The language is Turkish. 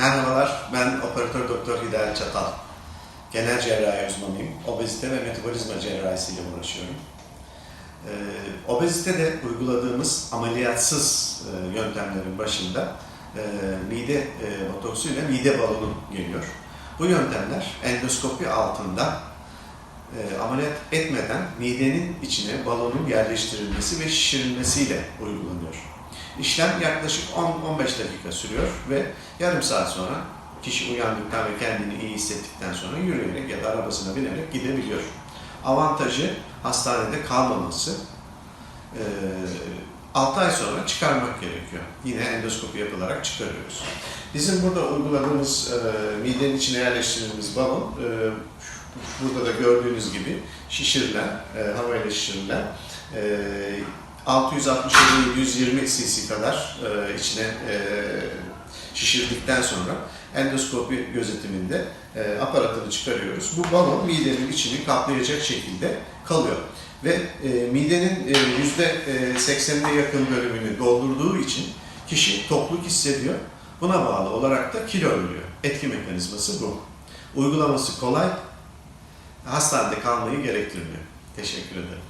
Merhabalar, ben operatör doktor Hidayet Çatal. Genel cerrahi uzmanıyım. Obezite ve metabolizma cerrahisiyle uğraşıyorum. Ee, obezitede uyguladığımız ameliyatsız e, yöntemlerin başında e, mide e, botoksuyla mide balonu geliyor. Bu yöntemler endoskopi altında e, ameliyat etmeden midenin içine balonun yerleştirilmesi ve şişirilmesiyle uygulanıyor. İşlem yaklaşık 10-15 dakika sürüyor ve yarım saat sonra kişi uyandıktan ve kendini iyi hissettikten sonra yürüyerek ya da arabasına binerek gidebiliyor. Avantajı hastanede kalmaması. 6 ay sonra çıkarmak gerekiyor. Yine endoskopi yapılarak çıkarıyoruz. Bizim burada uyguladığımız e, midenin içine yerleştirdiğimiz balon e, burada da gördüğünüz gibi şişirilen, e, havayla şişirilen e, 660-120 cc kadar e, içine e, şişirdikten sonra endoskopi gözetiminde e, aparatını çıkarıyoruz. Bu balon midenin içini kaplayacak şekilde kalıyor. Ve e, midenin e, yüzde 80'ine yakın bölümünü doldurduğu için kişi tokluk hissediyor. Buna bağlı olarak da kilo ölüyor. Etki mekanizması bu. Uygulaması kolay, hastanede kalmayı gerektirmiyor. Teşekkür ederim.